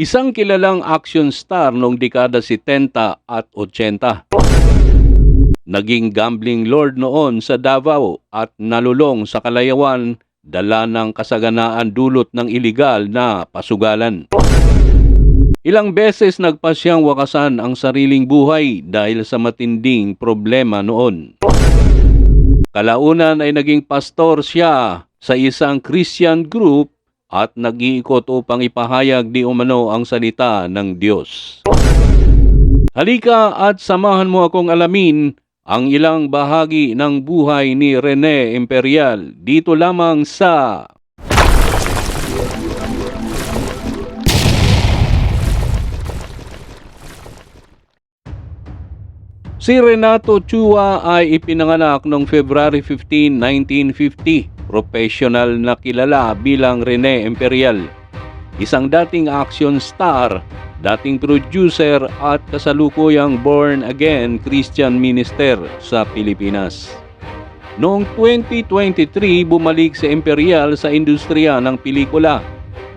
Isang kilalang action star noong dekada 70 at 80. Naging gambling lord noon sa Davao at nalulong sa Kalayawan dala ng kasaganaan dulot ng iligal na pasugalan. Ilang beses nagpasyang wakasan ang sariling buhay dahil sa matinding problema noon. Kalaunan ay naging pastor siya sa isang Christian group at nag-iikot upang ipahayag di umano ang salita ng Diyos. Halika at samahan mo akong alamin ang ilang bahagi ng buhay ni Rene Imperial dito lamang sa Si Renato Chua ay ipinanganak noong February 15, 1950. Professional na kilala bilang Rene Imperial. Isang dating action star, dating producer at kasalukuyang born-again Christian minister sa Pilipinas. Noong 2023, bumalik si Imperial sa industriya ng pelikula.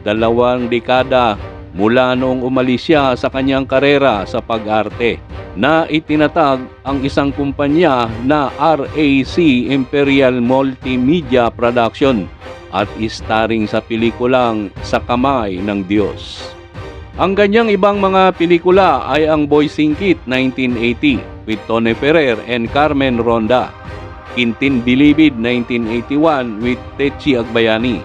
Dalawang dekada mula noong umalis siya sa kanyang karera sa pag-arte na itinatag ang isang kumpanya na RAC Imperial Multimedia Production at starring sa pelikulang Sa Kamay ng Diyos. Ang ganyang ibang mga pelikula ay ang Boy Singkit 1980 with Tony Ferrer and Carmen Ronda, Quintin Bilibid 1981 with Techi Agbayani,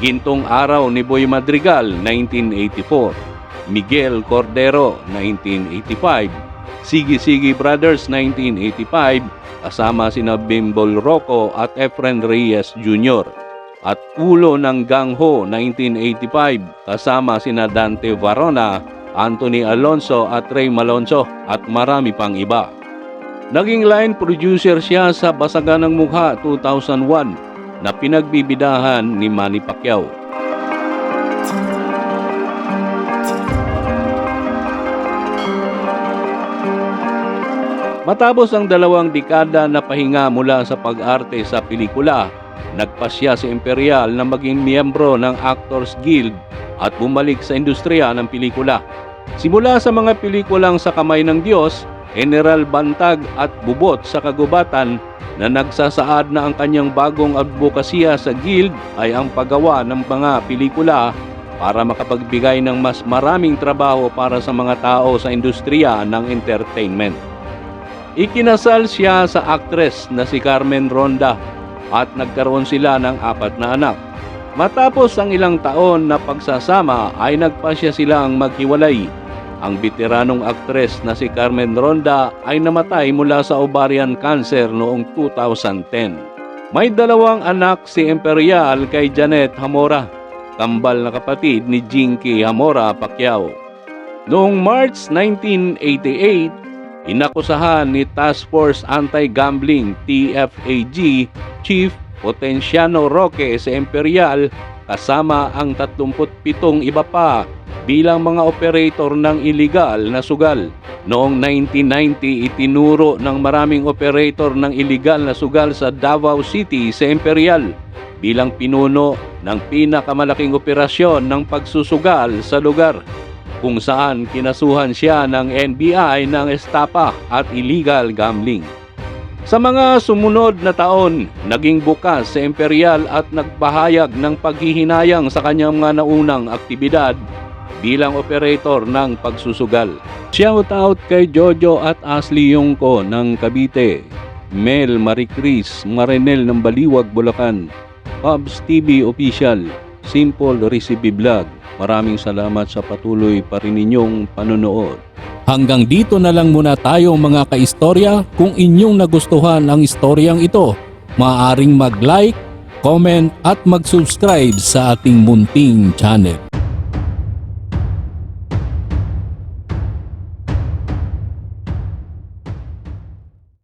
Gintong Araw ni Boy Madrigal 1984, Miguel Cordero 1985, Sigi Sigi Brothers 1985 kasama sina Bimbol Rocco at Efren Reyes Jr. at Ulo ng Gangho 1985 kasama sina Dante Varona, Anthony Alonso at Ray Malonzo at marami pang iba. Naging line producer siya sa Basagan ng Mukha 2001 na pinagbibidahan ni Manny Pacquiao. Matapos ang dalawang dekada na pahinga mula sa pag-arte sa pelikula, nagpasya si Imperial na maging miyembro ng Actors Guild at bumalik sa industriya ng pelikula. Simula sa mga pelikulang Sa Kamay ng Diyos, General Bantag at Bubot sa Kagubatan na nagsasaad na ang kanyang bagong advokasya sa guild ay ang paggawa ng mga pelikula para makapagbigay ng mas maraming trabaho para sa mga tao sa industriya ng entertainment. Ikinasal siya sa aktres na si Carmen Ronda at nagkaroon sila ng apat na anak. Matapos ang ilang taon na pagsasama ay nagpasya silang maghiwalay. Ang veteranong aktres na si Carmen Ronda ay namatay mula sa ovarian cancer noong 2010. May dalawang anak si Imperial kay Janet Hamora, kambal na kapatid ni Jinky Hamora Pacquiao. Noong March 1988, Inakusahan ni Task Force Anti-Gambling TFAG Chief Potenciano Roque sa Imperial kasama ang 37 iba pa bilang mga operator ng illegal na sugal. Noong 1990, itinuro ng maraming operator ng illegal na sugal sa Davao City sa Imperial bilang pinuno ng pinakamalaking operasyon ng pagsusugal sa lugar kung saan kinasuhan siya ng NBI ng estapa at illegal gambling. Sa mga sumunod na taon, naging bukas sa Imperial at nagpahayag ng paghihinayang sa kanyang mga naunang aktibidad bilang operator ng pagsusugal. Shout out kay Jojo at Ashley Yongko ng Cavite, Mel Maricris Marinel ng Baliwag, Bulacan, Pubs TV Official, Simple Recipe Vlog, Maraming salamat sa patuloy pa rin ninyong panonood. Hanggang dito na lang muna tayo mga kaistorya. Kung inyong nagustuhan ang istoryang ito, maaaring mag-like, comment at mag-subscribe sa ating munting channel.